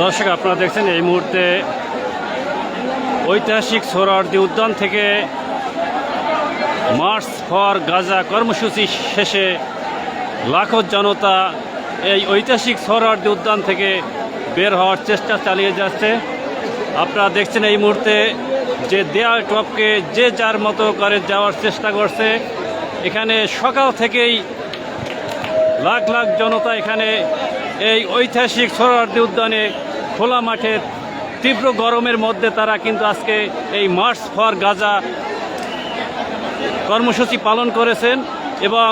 দর্শক, আপনারা দেখছেন এই মুহূর্তে ঐতিহাসিক সোহরাওয়ার্দী উদ্যান থেকে মার্চ ফর গাজা কর্মসূচি শেষে লাখো জনতা এই ঐতিহাসিক সোহরাওয়ার্দী উদ্যান থেকে বের হওয়ার চেষ্টা চালিয়ে যাচ্ছে। আপনারা দেখছেন এই মুহূর্তে যে দেয়াল টপকে যে যার মতো করে যাওয়ার চেষ্টা করছে। এখানে সকাল থেকেই লাখ লাখ জনতা এখানে এই ঐতিহাসিক সোহরাওয়ার্দী উদ্যানে খোলা মাঠে তীব্র গরমের মধ্যে তারা কিন্তু আজকে এই মার্চ ফর গাজা কর্মসূচি পালন করেছেন এবং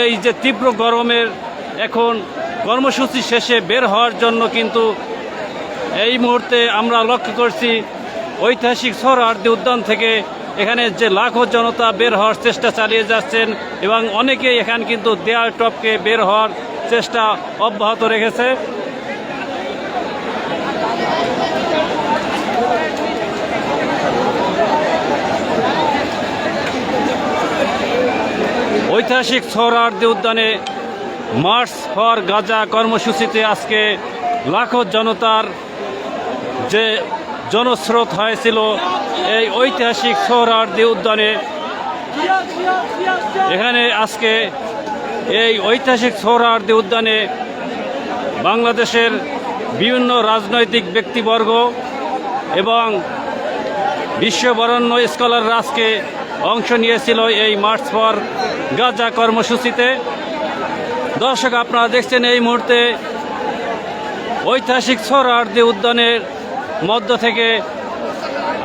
এই যে তীব্র গরমের এখন কর্মসূচি শেষে বের হওয়ার জন্য কিন্তু এই মুহূর্তে আমরা লক্ষ্য করছি ঐতিহাসিক সোহরাওয়ার্দী উদ্যান থেকে এখানে যে লাখো জনতা বের হওয়ার চেষ্টা চালিয়ে যাচ্ছেন এবং অনেকেই এখানে কিন্তু দেয়াল টপকে বের হওয়ার চেষ্টা অব্যাহত রেখেছে। ঐতিহাসিক সোহরাওয়ার্দী উদ্যানে মার্চ ফর গাজা কর্মসূচিতে আজকে লাখো জনতার যে জনস্রোত হয়েছিল এই ঐতিহাসিক সোহরাওয়ার্দী উদ্যানে। এখানে আজকে এই ঐতিহাসিক সোহরাওয়ার্দী উদ্যানে বাংলাদেশের বিভিন্ন রাজনৈতিক ব্যক্তিবর্গ এবং বিশ্ববরণ্য স্কলাররা আজকে অংশ নিয়েছিল এই মার্চ ফর গাজা কর্মসূচিতে। দর্শক, আপনারা দেখছেন এই মুহূর্তে ঐতিহাসিক সোহরাওয়ার্দী উদ্যানের মধ্য থেকে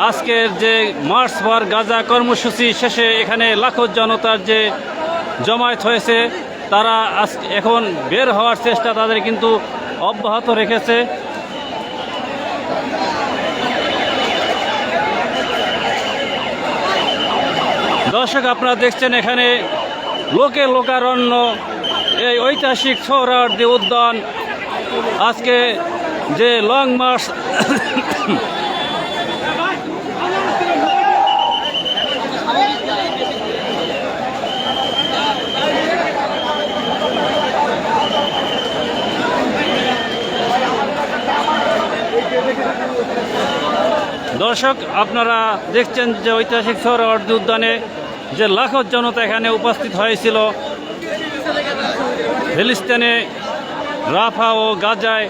আজকের যে মার্চ ফর গাজা কর্মসূচি শেষে এখানে লাখো জনতার যে জমায়েত হয়েছে, তারা আজ এখন বের হওয়ার চেষ্টা তাদের কিন্তু অব্যাহত রেখেছে। দর্শক, আপনারা দেখছেন এখানে লোকে লোকারণ্য, এই ঐতিহাসিক সোহরাওয়ার্দী উদ্যান, আজকে যে লং মার্চ দর্শক, আপনারা দেখছেন যে ঐতিহাসিক সোহরাওয়ার্দী উদ্যানে যে লাখো জনতা এখানে উপস্থিত হয়েছিল। ফিলিস্তিনে, রাফা ও গাজায়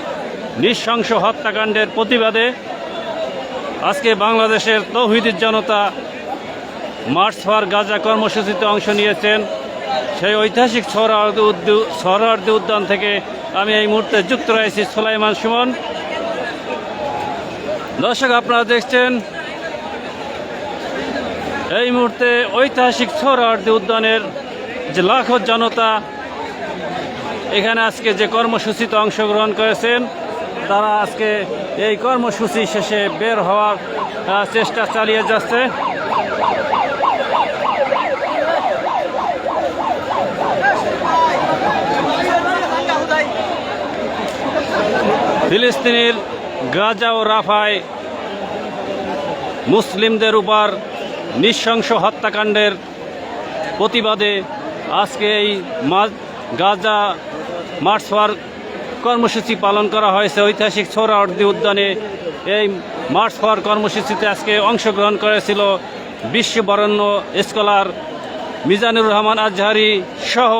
নৃশংস হত্যাকাণ্ডের প্রতিবাদে আজকে বাংলাদেশের তৌহিদের জনতা মার্চ ফর গাজা কর্মসূচিতে অংশ নিয়েছেন। সেই ঐতিহাসিক সোহরাওয়ার্দী উদ্যু সোহরাওয়ার্দী উদ্যান থেকে আমি এই মুহূর্তে যুক্ত রয়েছি সোলাইমান সুমন। দর্শক, আপনারা দেখছেন এই মুহূর্তে ঐতিহাসিক সোহরাওয়ার্দী উদ্যানের যে লাখো জনতা এখানে আজকে যে কর্মসূচিতে অংশগ্রহণ করেছেন, তারা আজকে এই কর্মসূচি শেষে বের হওয়ার চেষ্টা চালিয়ে যাচ্ছে। ফিলিস্তিনের গাজা ও রাফায় মুসলিমদের উপর নৃশংস হত্যাকাণ্ডের প্রতিবাদে আজকে এই গাজা মার্চ ফর কর্মসূচি পালন করা হয়েছে। ঐতিহাসিক সোহরাওয়ার্দী উদ্যানে এই মার্চ ফর কর্মসূচিতে আজকে অংশগ্রহণ করেছিল বিশ্ববরণ্য স্কলার মিজানুর রহমান আজহারি সহ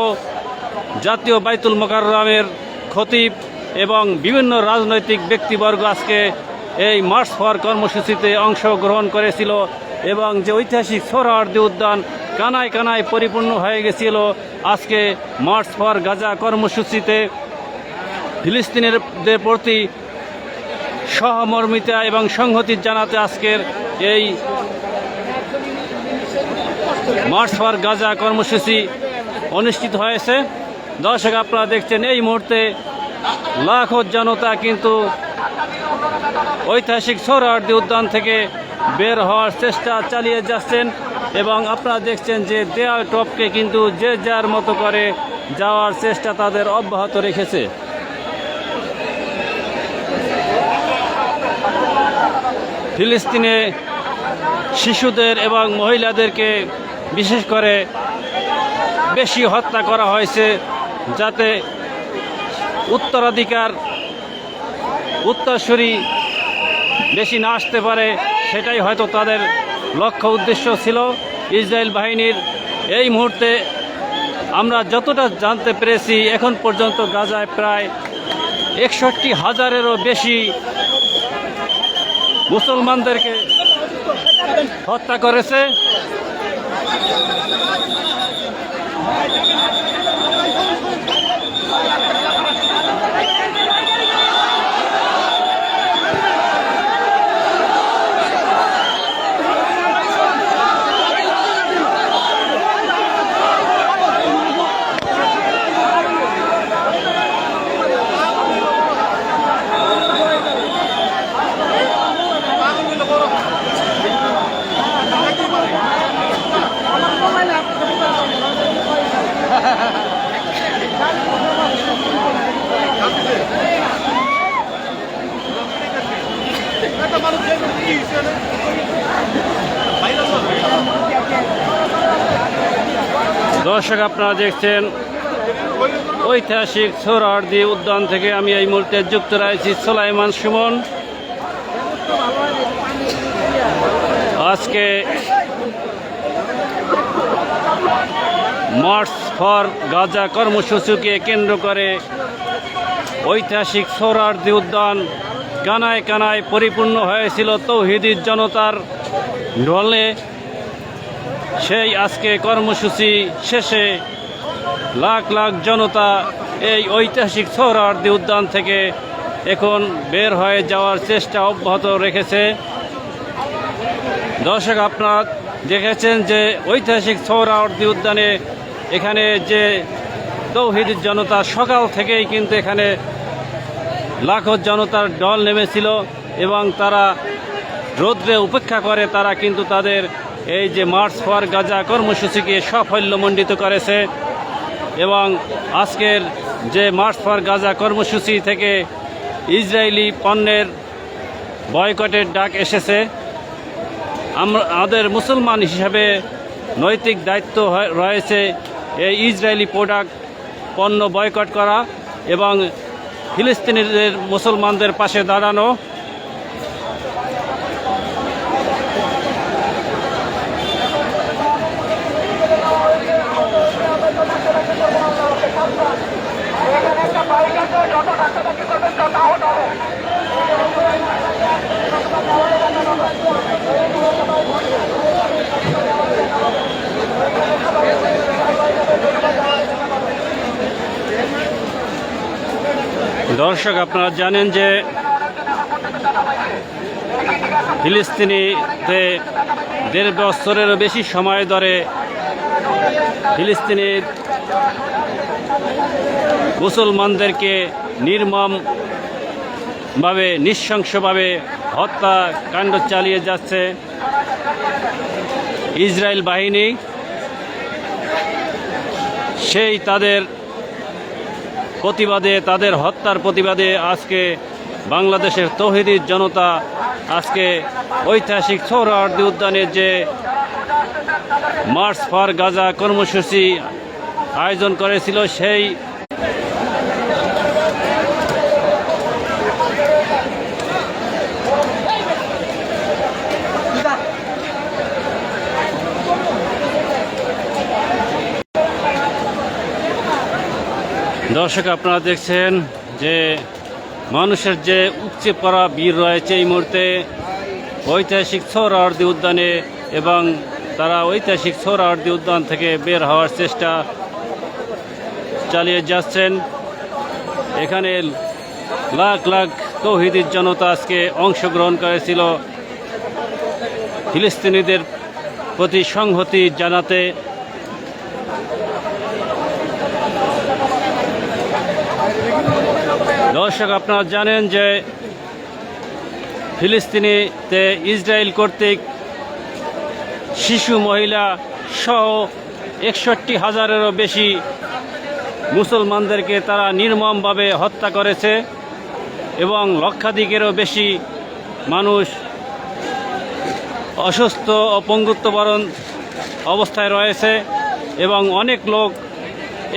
জাতীয় বাইতুল মোকাররমের খতিব এবং বিভিন্ন রাজনৈতিক ব্যক্তিবর্গ আজকে এই মার্চ ফর কর্মসূচিতে অংশগ্রহণ করেছিল। এবং যে ঐতিহাসিক সোহরাওয়ার্দী উদ্যান কানায় কানায় পরিপূর্ণ হয়ে গেছিল, আজকে মার্চ ফর গাজা কর্মসূচিতে ফিলিস্তিনের প্রতি সহমর্মিতা এবং সংহতি জানাতে আজকের এই মার্চ ফর গাজা কর্মসূচি অনুষ্ঠিত হয়েছে। দর্শক, আপনারা দেখছেন এই মুহূর্তে লাখো জনতা কিন্তু ঐতিহাসিক সোহরাওয়ার্দী উদ্যান থেকে বের হওয়ার চেষ্টা চালিয়ে যাচ্ছেন এবং আপনারা দেখছেন যে দেয়াল টপকে কিন্তু যে যার মতো করে যাওয়ার চেষ্টা তাদের অব্যাহত রেখেছে। ফিলিস্তিনে শিশুদের এবং মহিলাদেরকে বিশেষ করে বেশি হত্যা করা হয়েছে যাতে উত্তরাধিকার উত্তরসূরি বেশি না আসতে পারে। সেটাই হয়তো তাদের লক্ষ্য উদ্দেশ্য ছিল। ইসরায়েল বাহিনীর এই মুহূর্তে আমরা যতটা জানতে পেরেছি, এখন পর্যন্ত গাজায় প্রায় একষট্টি হাজারেরও বেশি মুসলমানদেরকে হত্যা করেছে। দর্শক, আপনারা দেখছেন ঐতিহাসিক সোহরাওয়ার্দী উদ্যান থেকে আমি এই মুহূর্তে যুক্ত রয়েছি সোলাইমান সুমন। আজকে মার্চ ফর গাজা কর্মসূচিকে কেন্দ্র করে ঐতিহাসিক সোহরাওয়ার্দী উদ্যান কানায় কানায় পরিপূর্ণ হয়েছিল তৌহিদি জনতার ঢলে সেই আজকে কর্মসূচি শেষে লাখ লাখ জনতা এই ঐতিহাসিক সোহরাওয়ার্দী উদ্যান থেকে এখন বের হয়ে যাওয়ার চেষ্টা অব্যাহত রেখেছে। দর্শক, আপনার দেখেছেন যে ঐতিহাসিক সোহরাওয়ার্দী উদ্যানে এখানে যে তৌহিদ জনতা সকাল থেকেই কিন্তু এখানে লাখো জনতার দল নেমেছিল এবং তারা রৌদ্রে উপেক্ষা করে, তারা কিন্তু তাদের এই যে মার্চ ফর গাজা কর্মসূচিকে সাফল্যমণ্ডিত করেছে এবং আজকের যে মার্চ ফর গাজা কর্মসূচি থেকে ইসরায়েলি পণ্যের বয়কটের ডাক এসেছে। আমাদের মুসলমান হিসাবে নৈতিক দায়িত্ব রয়েছে এই ইসরায়েলি প্রোডাক্ট পণ্য বয়কট করা এবং ফিলিস্তিনিদের মুসলমানদের পাশে দাঁড়ানো। দর্শক, আপনারা জানেন যে ফিলিস্তিনিতে দেড় বছরেরও বেশি সময় ধরে ফিলিস্তিনির মুসলমানদেরকে নির্মমভাবে, নৃশংসভাবে হত্যাকাণ্ড চালিয়ে যাচ্ছে ইসরায়েল বাহিনী। সেই তাদের প্রতিবাদে, তাদের হত্যার প্রতিবাদে আজকে বাংলাদেশের তহিদি জনতা আজকে ঐতিহাসিক সৌরার্দি উদ্যানের যে মার্চ ফর গাজা কর্মসূচি আয়োজন করেছিল, সেই দর্শক, আপনারা দেখছেন যে মানুষের যে উপচে পড়া বীর রয়েছে এই মুহূর্তে ঐতিহাসিক সৌরাওয়ার্দী উদ্যানে এবং তারা ঐতিহাসিক সৌরাওয়ার্দী উদ্যান থেকে বের হওয়ার চেষ্টা চালিয়ে যাচ্ছেন। এখানে লাখ লাখ তৌহিদির জনতা আজকে অংশগ্রহণ করেছিল। ফিলিস্তিনিদের প্রতি সংহতি জানাতে দর্শক, আপনারা জানেন যে ফিলিস্তিনিতে ইসরায়েল কর্তৃক শিশু, মহিলা সহ একষট্টি হাজারেরও বেশি মুসলমানদেরকে তারা নির্মমভাবে হত্যা করেছে এবং লক্ষাধিকেরও বেশি মানুষ অসুস্থ ও পঙ্গুত্ববরণ অবস্থায় রয়েছে এবং অনেক লোক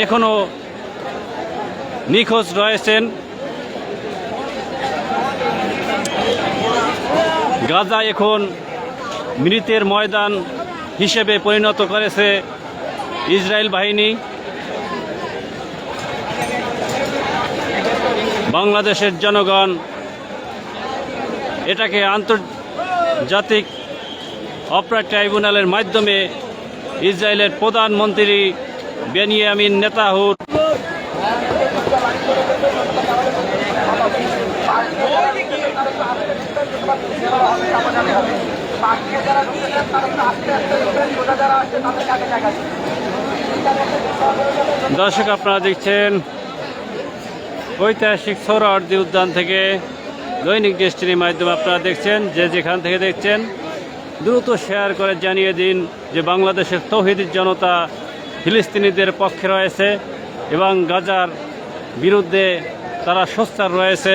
এখনও নিখোঁজ রয়েছেন। গাজা এখন মৃতের ময়দান হিসেবে পরিণত করেছে ইসরায়েল বাহিনী। বাংলাদেশের জনগণ এটাকে আন্তর্জাতিক অপরাধ ট্রাইব্যুনালের মাধ্যমে ইসরায়েলের প্রধানমন্ত্রী বেনিয়ামিন নেতাহুর দর্শক, আপনারা দেখছেন ঐতিহাসিক সৌরার্দি উদ্যান থেকে দৈনিক দৃষ্টির মাধ্যমে আপনারা দেখছেন, যে যেখান থেকে দেখছেন, দ্রুত শেয়ার করে জানিয়ে দিন যে বাংলাদেশের তৌহিদ জনতা ফিলিস্তিনিদের পক্ষে রয়েছে এবং গাজার বিরুদ্ধে তারা সোচ্চার রয়েছে।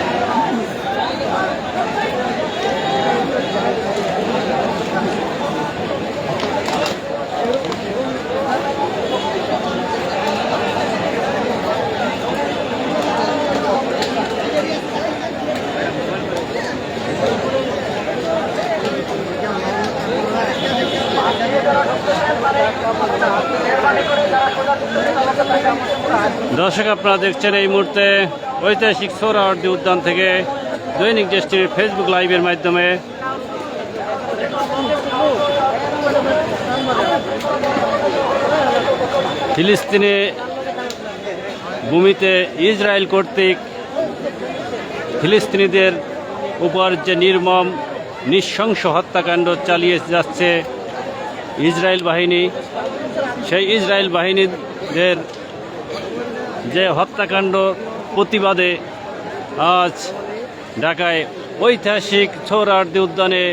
দর্শক, আপনারা দেখছেন এই মুহূর্তে ঐতিহাসিক সৌরাওয়ার্দী উদ্যান থেকে দৈনিক দেশটির ফেসবুক লাইভের মাধ্যমে। ফিলিস্তিনে ভূমিতে ইসরায়েল কর্তৃক ফিলিস্তিনিদের উপর যে নির্মম, নৃশংস হত্যাকাণ্ড চালিয়ে যাচ্ছে ইসরায়েল বাহিনী, সেই ইসরায়েল বাহিনীদের যে হত্যাকাণ্ড প্রতিবাদে আজ ঢাকায় ঐতিহাসিক ছৌরার্দি উদ্যানে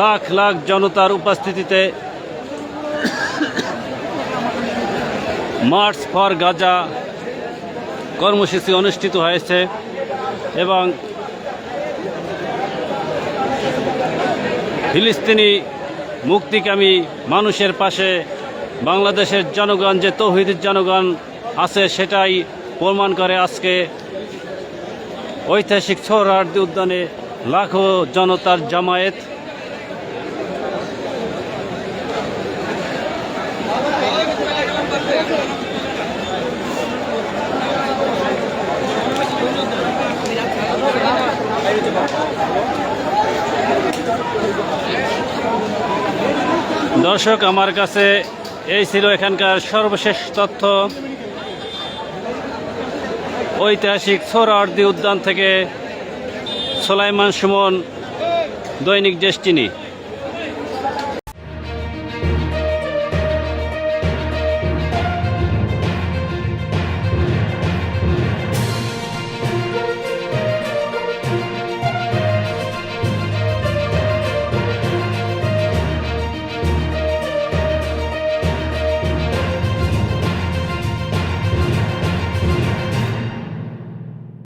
লাখ লাখ জনতার উপস্থিতিতে মার্চ ফর গাজা কর্মসূচি অনুষ্ঠিত হয়েছে এবং ফিলিস্তিনি মুক্তিকামী মানুষের পাশে, বাংলাদেশের জনগণ যে তৌহিদের জনগণ আছে সেটাই প্রমাণ করে আজকে ঐতিহাসিক ছৌরার্দি উদ্যানে লাখো জনতার জামায়াত। দর্শক, আমার কাছে এই ছিল এখানকার সর্বশেষ তথ্য। ঐতিহাসিক সোহরাওয়ার্দী উদ্যান থেকে সোলাইমান সুমন, দৈনিক ডেস্টিনি।